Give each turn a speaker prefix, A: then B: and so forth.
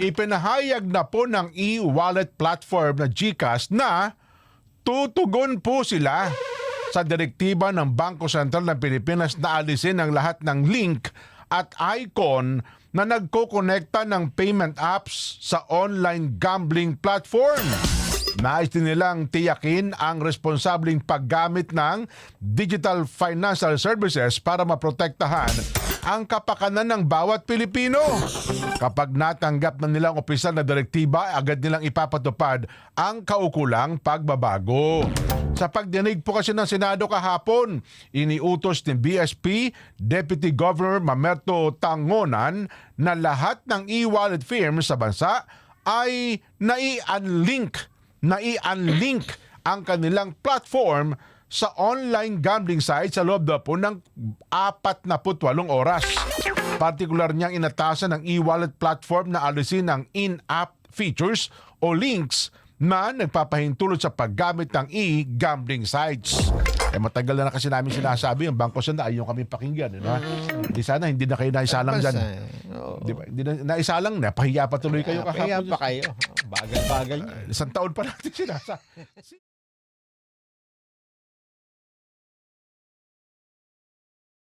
A: ipinahayag na po ng e-wallet platform na GCash na tutugon po sila sa direktiba ng Bangko Sentral ng Pilipinas na alisin ang lahat ng link at icon na nagkokonekta ng payment apps sa online gambling platform. Nais din nilang tiyakin ang responsabling paggamit ng digital financial services para maprotektahan ang kapakanan ng bawat Pilipino. Kapag natanggap na nilang opisyal na direktiba, agad nilang ipapatupad ang kaukulang pagbabago. Sa pagdinig po kasi ng Senado kahapon, iniutos ni BSP Deputy Governor Mamerto Tangonan na lahat ng e-wallet firms sa bansa ay nai-unlink, nai-unlink ang kanilang platform sa online gambling site sa loob na po ng 48 oras. Partikular niyang inatasan ng e-wallet platform na alisin ang in-app features o links na nagpapahintulot sa paggamit ng e-gambling sites. Eh matagal na, na kasi namin sinasabi, ang Bangko Senda ayaw kami pakinggan. Ano? Di sana hindi na kayo naisalang dyan.
B: Basta, oo.
A: Di ba? Hindi na naisalang na, pahiya pa tuloy kayo kahapon.
B: pa kayo. Bagal-bagal niya.
A: Isang taon pa natin sinasabi.